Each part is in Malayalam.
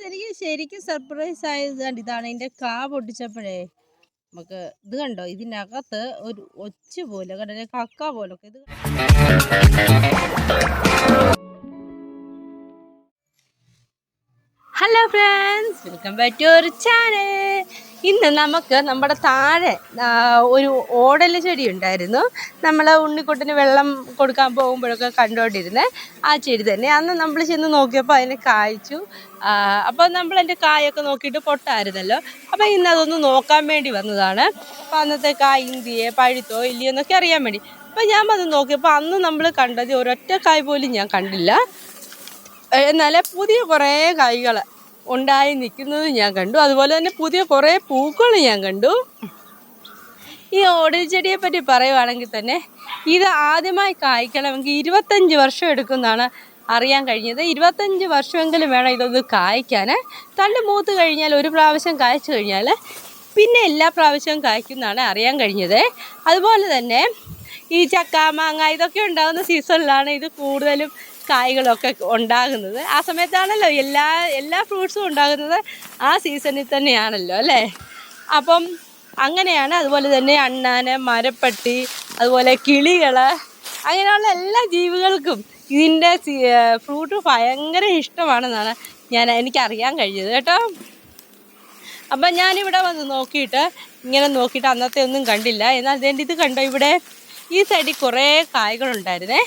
എനിക്ക് ശരിക്കും സർപ്രൈസ് ആയത് കണ്ട് ഇതാണ് ഇതിന്റെ കാ പൊട്ടിച്ചപ്പോഴേ. നമുക്ക് ഇത് കണ്ടോ? ഇതിനകത്ത് ഒരു ഒച്ച പോലെ കണ്ടോ? കക്ക പോലൊക്കെ ഇത് hello friends welcome back to our channel ഇന്ന് നമുക്ക് നമ്മുടെ താഴെ ഒരു ഓടൽ ചെടി ഉണ്ടായിരുന്നു. നമ്മൾ ഉണ്ണിക്കുട്ടിന് വെള്ളം കൊടുക്കാൻ പോകുമ്പോഴൊക്കെ കണ്ടുകൊണ്ടിരുന്നത് ആ ചെടി തന്നെ. അന്ന് നമ്മൾ ചെന്ന് നോക്കിയപ്പോൾ അതിനെ കായ്ച്ചു. അപ്പോൾ നമ്മൾ അതിന്റെ കായൊക്കെ നോക്കിയിട്ട് പൊട്ടായിരുന്നല്ലോ. അപ്പോൾ ഇന്ന് അതൊന്ന് നോക്കാൻ വേണ്ടി വന്നതാണ്. അപ്പോൾ അന്നത്തെ കായ് ഇന്ത്യയെ പഴുത്തോ ഇല്ലയോ എന്നൊക്കെ അറിയാൻ വേണ്ടി. അപ്പോൾ ഞാൻ വന്ന് നോക്കിയപ്പോൾ അന്ന് നമ്മൾ കണ്ടത് ഒരൊറ്റ കായ് പോലും ഞാൻ കണ്ടില്ല. എന്നാൽ പുതിയ കുറേ കായ്കൾ ഉണ്ടായി നിൽക്കുന്നത് ഞാൻ കണ്ടു. അതുപോലെ തന്നെ പുതിയ കുറേ പൂക്കൾ ഞാൻ കണ്ടു. ഈ ഓടിച്ചെടിയെ ചെടിയെ പറ്റി പറയുവാണെങ്കിൽ തന്നെ ഇത് ആദ്യമായി കായ്ക്കണമെങ്കിൽ ഇരുപത്തഞ്ച് വർഷം എടുക്കുന്നതാണ് അറിയാൻ കഴിഞ്ഞത്. ഇരുപത്തഞ്ച് വർഷമെങ്കിലും വേണം ഇതൊന്ന് കായ്ക്കാൻ തണ്ട് മൂത്ത് കഴിഞ്ഞാൽ ഒരു പ്രാവശ്യം കായ്ച്ചു കഴിഞ്ഞാൽ പിന്നെ എല്ലാ പ്രാവശ്യവും കായ്ക്കുന്നതാണ് അറിയാൻ കഴിഞ്ഞത്. അതുപോലെ തന്നെ ഈ ചക്ക മാങ്ങ ഇതൊക്കെ ഉണ്ടാകുന്ന സീസണിലാണ് ഇത് കൂടുതലും കായ്കളൊക്കെ ഉണ്ടാകുന്നത്. ആ സമയത്താണല്ലോ എല്ലാ എല്ലാ ഫ്രൂട്ട്സും ഉണ്ടാകുന്നത്. ആ സീസണിൽ തന്നെയാണല്ലോ അല്ലേ? അപ്പം അങ്ങനെയാണ് അതുപോലെ തന്നെ അണ്ണാന് മരപ്പട്ടി അതുപോലെ കിളികൾ അങ്ങനെയുള്ള എല്ലാ ജീവികൾക്കും ഇതിന്റെ ഫ്രൂട്ട് ഭയങ്കര ഇഷ്ടമാണെന്നാണ് ഞാൻ എനിക്കറിയാൻ കഴിഞ്ഞത് കേട്ടോ. അപ്പം ഞാനിവിടെ വന്ന് നോക്കിയിട്ട് ഇങ്ങനെ നോക്കിയിട്ട് അന്നത്തെ ഒന്നും കണ്ടില്ല. എന്നാൽ അതിന്റെ ഇത് കണ്ടോ ഇവിടെ? ഈ സൈഡിൽ കുറേ കായ്കളുണ്ടായിരുന്നേ.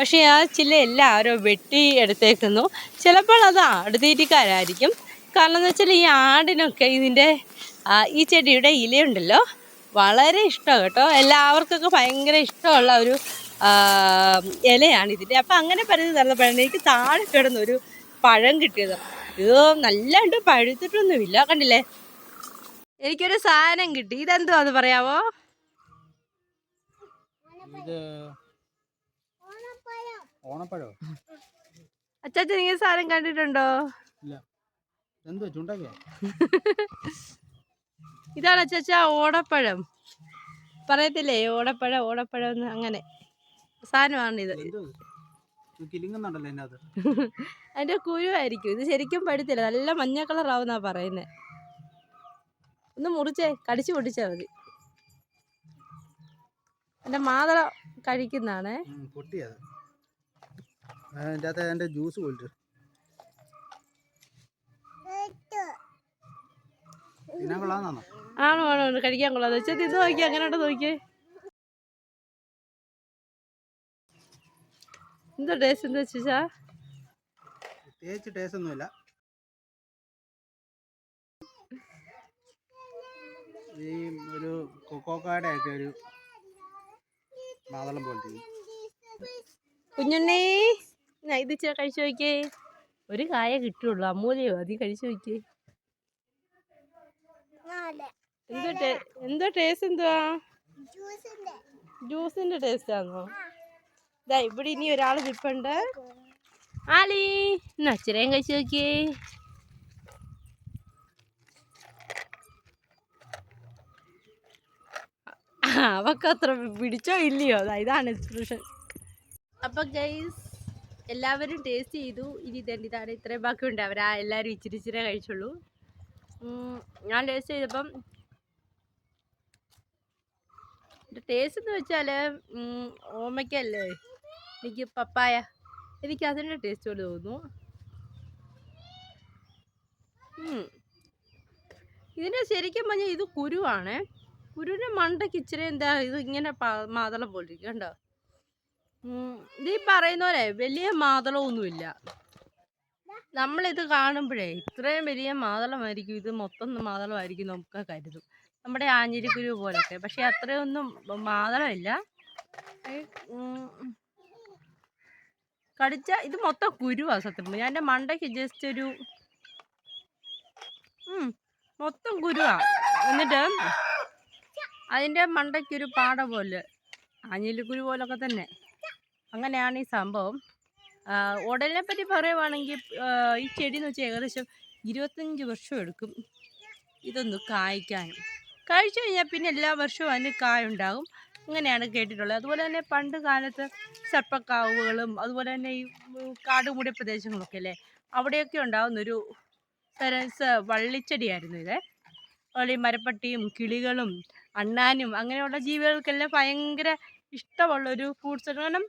പക്ഷേ ആ ചില എല്ലാവരും വെട്ടി എടുത്തേക്കുന്നു. ചിലപ്പോൾ അത് ആടുതീറ്റിക്കാരായിരിക്കും. കാരണം എന്ന് വെച്ചാൽ ഈ ആടിനൊക്കെ ഇതിന്റെ ഈ ചെടിയുടെ ഇലയുണ്ടല്ലോ. വളരെ ഇഷ്ടമാണ് കേട്ടോ. എല്ലാവർക്കൊക്കെ ഭയങ്കര ഇഷ്ടമുള്ള ഒരു ഇലയാണ് ഇതിന്റെ. അപ്പം അങ്ങനെ പറഞ്ഞു തന്നപ്പോഴാണ് എനിക്ക് താഴെ കിടന്നൊരു പഴം കിട്ടിയത്. ഇത് നല്ലണ്ട് പഴുത്തിട്ടൊന്നുമില്ല. കണ്ടില്ലേ? എനിക്കൊരു സാധനം കിട്ടി. ഇതെന്തോ അത് പറയാവോ ഓണപ്പഴോ? അച്ചാച്ച ഇങ്ങനെ സാധനം കണ്ടിട്ടുണ്ടോ? ഇല്ല. എന്തോ ചുണ്ടക്കോ ഇതാണ് അച്ചാച്ച ഓടപ്പഴം പറയത്തില്ലേ ഓടപ്പഴം ഓടപ്പഴം എന്ന് അങ്ങനെ സാധനമാണിത്. അതിന്റെ കുരുവായിരിക്കും. ഇത് ശരിക്കും പഴുത്തില്ല. നല്ല മഞ്ഞ കളർ ആവുന്നാ പറയുന്നത് ഒന്ന് മുറിച്ചേ കടിച്ചു പൊട്ടിച്ചാ മതി. എന്റെ മാതള കഴിക്കുന്നതാണേ. പൊട്ടിയത് അതിന്റെ അകത്ത് അതിന്റെ ജ്യൂസ് പോയിട്ട്. തിന്നാൻ കൊള്ളാന്നാണോ ആണോ ആണോ ആണ്. കഴിക്കാൻ കൊള്ളാതെ വെച്ചാൽ ഇത് നോക്കി അങ്ങനെ ഉണ്ടോ നോക്കിയേ? എന്തോ ടേസ്റ്റ് എന്താ വെച്ചാ പ്രത്യേകിച്ച് ടേസ്റ്റ് ഒന്നുമില്ല. ഈ ഒരു കൊക്കോക്കാടെ ഒക്കെ ഒരു മാതളം പോലത്തെ. കുഞ്ഞുണ്ണി. ഇത് ചെ- കഴിച്ചു നോക്കിയേ. ഒരു കായ കിട്ടുള്ളൂ. അമ്മൂലയോ അതി കഴിച്ചു നോക്കിയേ. എന്തോ എന്തോ ടേസ്റ്റ് എന്തുവാ? ജ്യൂസിന്റെ ടേസ്റ്റ് ആണോ ഇതാ ഇവിടെ ഇനി ഒരാൾ നിപ്പുണ്ട് ആലി എന്നാ അച്ഛനെയും കഴിച്ചു നോക്കിയേ. അവക്കത്ര അത്ര പിടിച്ചോ ഇല്ലയോ? ദാ ഇതാണ് എക്സ്പ്രഷൻ അപ്പൊ ഗൈസ് എല്ലാവരും ടേസ്റ്റ് ചെയ്തു. ഇനി ഇതന്നെ ഇതാണ് ഇത്രയും ബാക്കിയുണ്ട്. ആ എല്ലാവരും ഇച്ചിരി ഇച്ചിരി കഴിച്ചുള്ളൂ. ഞാൻ ടേസ്റ്റ് ചെയ്തപ്പം ടേസ്റ്റ് എന്ന് വെച്ചാൽ ഓമയ്ക്കല്ലേ? എനിക്ക് പപ്പായ. എനിക്ക് അതിന്റെ ടേസ്റ്റ് പോലെ തോന്നുന്നു. ഇതിന് ശരിക്കും പറഞ്ഞാൽ ഇത് കുരുവാണ്. കുരുവിന്റെ മണ്ടയ്ക്ക് ഇച്ചിരി എന്താ ഇത് ഇങ്ങനെ മാതളം പോലെ ഇരിക്കും കണ്ടോ? ഈ പറയുന്ന പോലെ വലിയ മാതളമൊന്നുമില്ല. നമ്മളിത് കാണുമ്പോഴേ ഇത്രയും വലിയ മാതളമായിരിക്കും ഇത് മൊത്തം മാതളമായിരിക്കും നമുക്ക് കരുതും. നമ്മുടെ ആഞ്ഞിരിക്കുരു പോലൊക്കെ. പക്ഷെ അത്രയൊന്നും മാതളമില്ല. കടിച്ച ഇത് മൊത്തം കുരുവാ സത്യം. ഞാൻ എന്റെ മണ്ടയ്ക്ക് ജസ്റ്റ് ഒരു മൊത്തം കുരുവാ. എന്നിട്ട് അതിന്റെ മണ്ടയ്ക്കൊരു പാട പോലെ ആഞ്ഞിലിക്കുരു പോലൊക്കെ തന്നെ. അങ്ങനെയാണ് ഈ സംഭവം. ഉടലിനെ പറ്റി പറയുവാണെങ്കിൽ ഈ ചെടി എന്ന് വെച്ചാൽ ഏകദേശം ഇരുപത്തഞ്ച് വർഷം എടുക്കും ഇതൊന്ന് കായ്ക്കാനും. കഴിച്ചു കഴിഞ്ഞാൽ പിന്നെ എല്ലാ വർഷവും അതിന് കായ ഉണ്ടാകും. അങ്ങനെയാണ് കേട്ടിട്ടുള്ളത്. അതുപോലെ തന്നെ പണ്ട് കാലത്ത് സർപ്പക്കാവുകളും അതുപോലെ തന്നെ ഈ കാടുമൂടിയ പ്രദേശങ്ങളൊക്കെ അല്ലേ? അവിടെയൊക്കെ ഉണ്ടാകുന്നൊരു തരസ് വള്ളിച്ചെടിയായിരുന്നു ഇത്. അതുപോലെ ഈ മരപ്പട്ടിയും കിളികളും അണ്ണാനും അങ്ങനെയുള്ള ജീവികൾക്കെല്ലാം ഭയങ്കര ഇഷ്ടമുള്ളൊരു ഫ്രൂട്ട്സ് കാരണം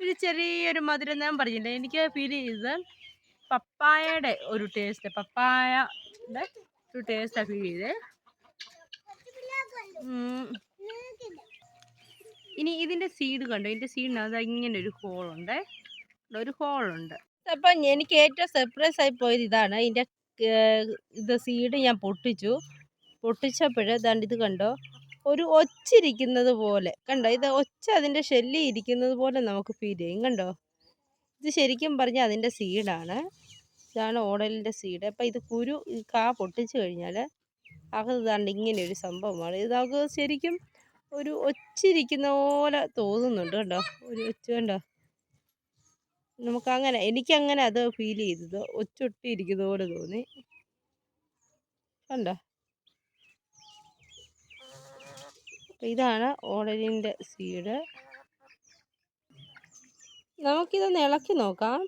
ഒരു ചെറിയൊരു മധുരം ഞാൻ പറഞ്ഞില്ല? എനിക്ക് ഫീൽ ചെയ്തത് പപ്പായയുടെ ഒരു ടേസ്റ്റ് പപ്പായയുടെ ഒരു ടേസ്റ്റാണ് ഫീൽ ചെയ്തത് ഉം. ഇനി ഇതിന്റെ സീഡ് കണ്ടോ? ഇതിന്റെ സീഡിനകത്ത് ഇങ്ങനെ ഒരു ഹോളുണ്ട് ഒരു ഹോളുണ്ട് അപ്പം എനിക്ക് ഏറ്റവും സർപ്രൈസ് ആയി പോയത് ഇതാണ്. ഇതിന്റെ ഇത് സീഡ് ഞാൻ പൊട്ടിച്ചു. പൊട്ടിച്ചപ്പോൾ ദാണ്ട് ഇത് കണ്ടോ? ഒരു ഒച്ചിരിക്കുന്നത് പോലെ. കണ്ടോ? ഇത് ഒച്ച അതിന്റെ ഷെല്ലി ഇരിക്കുന്നത് പോലെ നമുക്ക് ഫീൽ ചെയ്യും. കണ്ടോ? ഇത് ശരിക്കും പറഞ്ഞാൽ അതിന്റെ സീഡാണ്. ഇതാണ് ഓടലിന്റെ സീഡ്. അപ്പം ഇത് കുരു കാ പൊട്ടിച്ച് കഴിഞ്ഞാൽ അത് ഇതാണ്ട് ഇങ്ങനെ ഒരു സംഭവമാണ്. ഇത് നമുക്ക് ശരിക്കും ഒരു ഒച്ചിരിക്കുന്ന പോലെ തോന്നുന്നുണ്ട്. കണ്ടോ? ഒരു ഒച്ച കണ്ടോ? നമുക്കങ്ങനെ എനിക്കങ്ങനെ അത് ഫീൽ ചെയ്തത് ഒച്ചൊട്ടിയിരിക്കുന്ന പോലെ തോന്നി. കണ്ടോ? ഇതാണ് ഓടലിന്റെ സീഡ്. നമുക്കിതൊന്ന് ഇളക്കി നോക്കാം.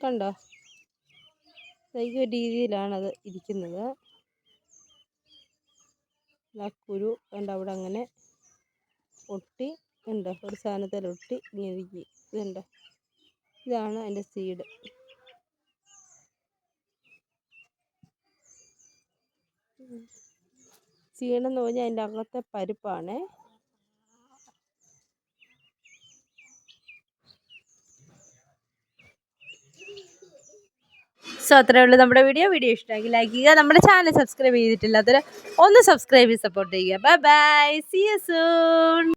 കണ്ടോ? ഈ ഒരു രീതിയിലാണത് ഇരിക്കുന്നത്. കുരു കണ്ട അവിടെ അങ്ങനെ ഒട്ടി ഉണ്ട് ഒരു സാധനത്തിൽ ഒട്ടി ഇങ്ങനെ ഇരിക്കും ഇതുണ്ട്. ഇതാണ് അതിന്റെ സീഡ്. സീഡെന്ന് പറഞ്ഞാൽ അതിന്റെ അകത്തെ പരിപ്പാണേ. സോ അത്രേ ഉള്ളൂ നമ്മുടെ വീഡിയോ വീഡിയോ ഇഷ്ടമെങ്കിൽ ലൈക്ക് ചെയ്യുക. നമ്മുടെ ചാനൽ സബ്സ്ക്രൈബ് ചെയ്തിട്ടില്ലാത്തവർ ഒന്ന് സബ്സ്ക്രൈബ് ചെയ്ത് സപ്പോർട്ട് ചെയ്യുക. Bye bye see you soon